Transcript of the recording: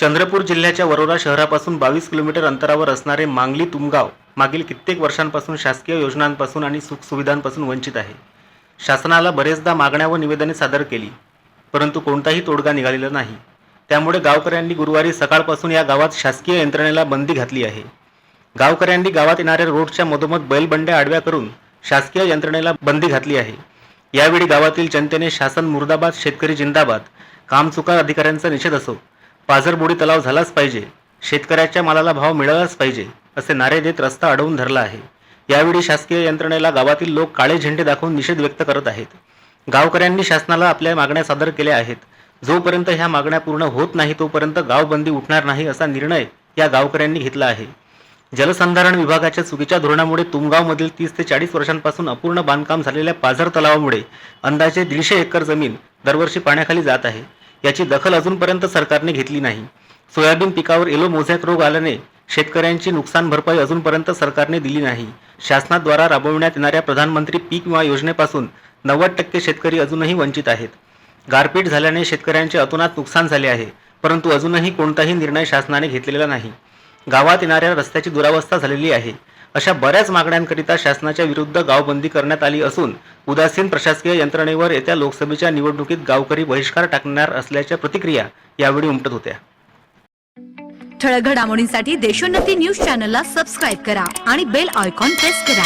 चंद्रपूर जिल्ह्याच्या वरोरा शहरापासून बावीस किलोमीटर अंतरावर असणारे मांगली तुमगाव मागील कित्येक वर्षांपासून शासकीय योजनांपासून आणि सुखसुविधांपासून वंचित आहे. शासनाला बरेचदा मागण्या व निवेदने सादर केली परंतु कोणताही तोडगा निघालेला नाही. त्यामुळे गावकऱ्यांनी गुरुवारी सकाळपासून या गावात शासकीय यंत्रणेला बंदी घातली आहे. गावकऱ्यांनी गावात येणाऱ्या रोडच्या मधोमध बैलबंड्या आडव्या करून शासकीय यंत्रणेला बंदी घातली आहे. यावेळी गावातील जनतेने शासन मुर्दाबाद शेतकरी जिंदाबाद कामचुकार अधिकाऱ्यांचा निषेध असो पाझरबोडी तलाव झालाच पाहिजे. शेतकऱ्याच्या मालाला भाव मिळालाच पाहिजे असे नारे देत रस्ता अडवून धरला आहे. यावेळी शासकीय यंत्रणेला गावातील लोक काळे झेंडे दाखवून निषेध व्यक्त करत आहेत. गावकऱ्यांनी शासनाला आपल्या मागण्या सादर केल्या आहेत. जोपर्यंत ह्या मागण्या पूर्ण होत नाही तोपर्यंत गावबंदी उठणार नाही असा निर्णय या गावकऱ्यांनी घेतला आहे. जलसंधारण विभागाच्या चुकीच्या धोरणामुळे तुमगावमधील तीस ते चाळीस वर्षांपासून अपूर्ण बांधकाम झालेल्या पाझर तलावामुळे अंदाजे दीडशे एकर जमीन दरवर्षी पाण्याखाली जात आहे. याची दखल अजूनपर्यंत सरकारने घेतली नाही. सोयाबीन पिकावर एलो मोझॅक रोग आल्याने शेतकऱ्यांची नुकसान भरपाई अजूनपर्यंत सरकारने दिली नाही. शासनाद्वारा राबविण्यात येणाऱ्या प्रधानमंत्री पीक विमा योजनेपासून नव्वद टक्के शेतकरी अजूनही वंचित आहेत. गारपीट झाल्याने शेतकऱ्यांचे अतोनात नुकसान झाले आहे परंतु अजूनही कोणताही निर्णय शासनाने घेतलेला नाही. गावात येणाऱ्या रस्त्याची दुरावस्था झालेली आहे. अशा बऱ्याच मागण्यांकरिता शासनाच्या विरुद्ध गावबंदी करण्यात आली असून उदासीन प्रशासकीय यंत्रणेवर येत्या लोकसभेच्या निवडणुकीत गावकरी बहिष्कार टाकणार असल्याच्या प्रतिक्रिया यावेळी उमटत होत्या. ठळक घडामोडींसाठी देशोन्नती न्यूज चॅनलला सबस्क्राईब करा आणि बेल आयकॉन प्रेस करा.